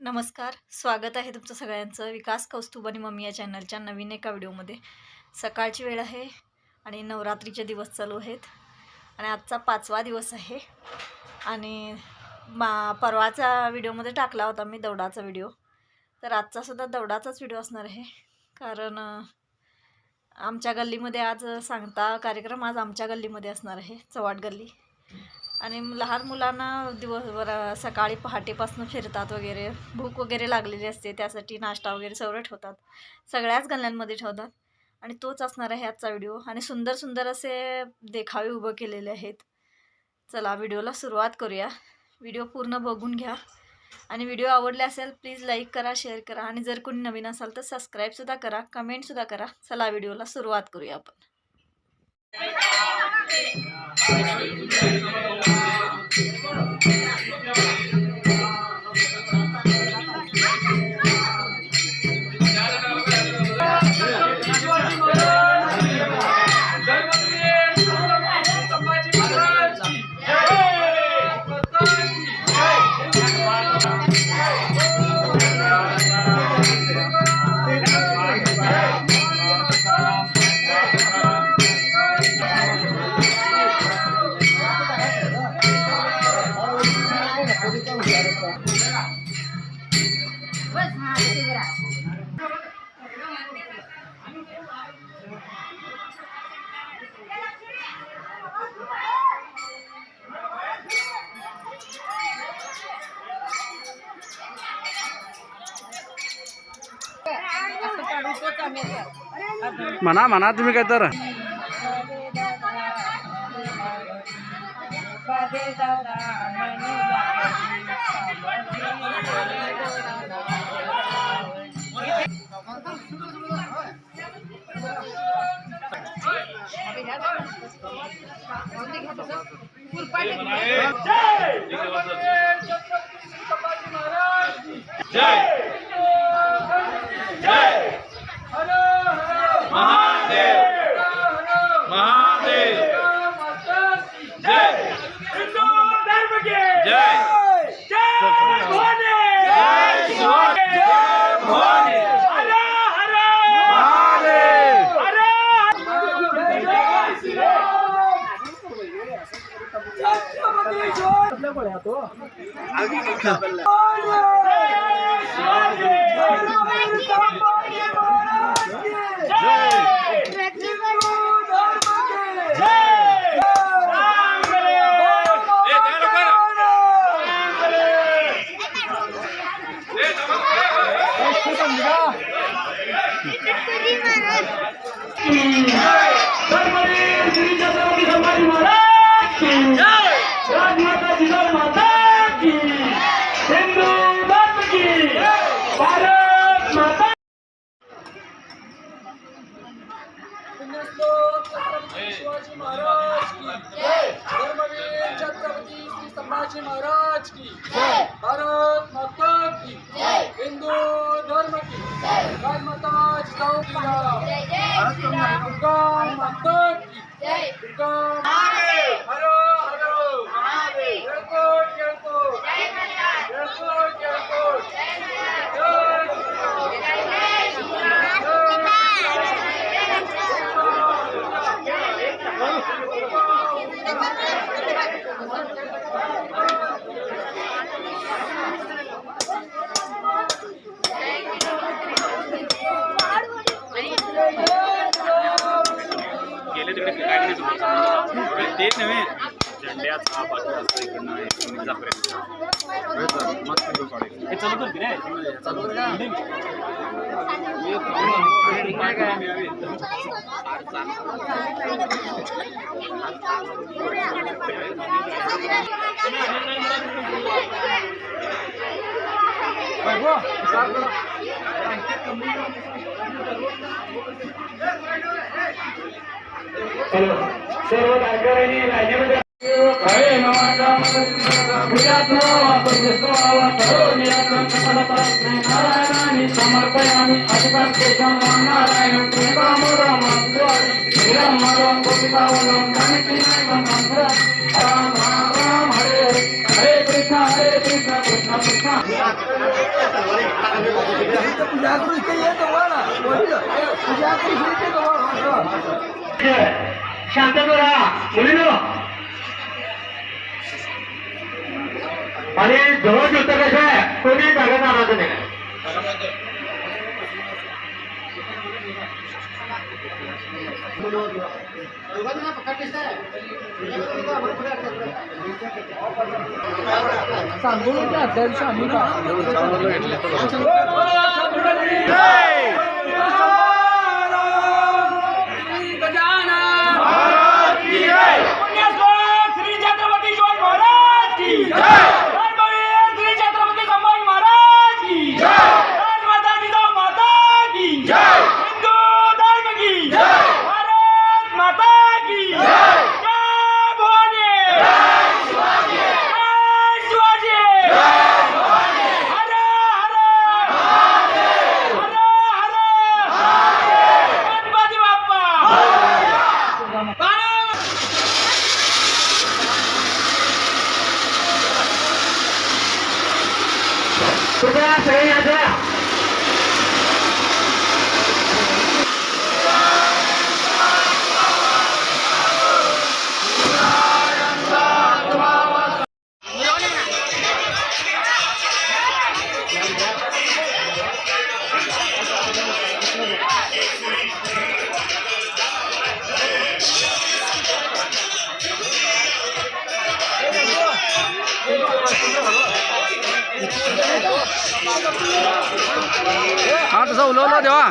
नमस्कार. स्वागत आहे तुमचं सगळ्यांचं विकास कौस्तुभ आणि मम्मी या चॅनलच्या नवीन एका व्हिडिओमध्ये. सकाळची वेळ आहे आणि नवरात्रीचे दिवस चालू आहेत आणि आजचा पाचवा दिवस आहे. आणि मा परवाचा व्हिडिओमध्ये टाकला होता मी दौडाचा व्हिडिओ. तर आजचासुद्धा दौडाचाच व्हिडिओ असणार आहे. कारण आमच्या गल्लीमध्ये आज सांगता कार्यक्रम आज आमच्या गल्लीमध्ये असणार आहे. चव्हाट गल्ली. आणि लहान मुलांना दिवसभर सकाळी पहाटेपासून फिरतात वगैरे. भूक वगैरे लागलेली असते त्यासाठी नाश्ता वगैरे सर्व ठेवतात. सगळ्याच गल्ल्यांमध्ये ठेवतात. आणि तोच असणार आहे आजचा व्हिडिओ. आणि सुंदर सुंदर असे देखावे उभं केलेले आहेत. चला व्हिडिओला सुरुवात करूया. व्हिडिओ पूर्ण बघून घ्या. आणि व्हिडिओ आवडले असेल प्लीज लाईक करा शेअर करा. आणि जर कोणी नवीन असाल तर सबस्क्राईबसुद्धा करा कमेंटसुद्धा करा. चला व्हिडिओला सुरुवात करूया आपण. म्हणा म्हणा तुम्ही काय तर Let's go! शिवाजी महाराज की धर्मवीर छत्रपती श्री संभाजी महाराज की भारत माता की हिंदू धर्म की माता जिजाऊ की दुर्गा माता की दुर्गा तुम्हाला तेच नव्हे. झेंड्यात हा बाजू असतो इकडनं इकडनं जापर्यंत हे चालू करते रे. चालू काय काय आम्ही सर्व गायकऱ्यांनी लाईनीमध्ये हरे नारायणाने समर्पयामि अधिकार केशव नारायण प्रेमामोदम श्रीराम माधवम गोपिकावलम गणितीनायकम राम राम हरे हरे कृष्ण हरे कृष्ण कृष्ण कृष्ण. तुझ्या कृषी येतो वाला तुझ्या कृषी येतो वाला शांतता राहा मुलीनो आणि जवळ होतं कसं आहे कोणी जागा आणायचं नाही. सांगून त्या अध्यक्ष आम्ही Good afternoon, hands out. Thank you. यायचं हा तसा उलवला देवा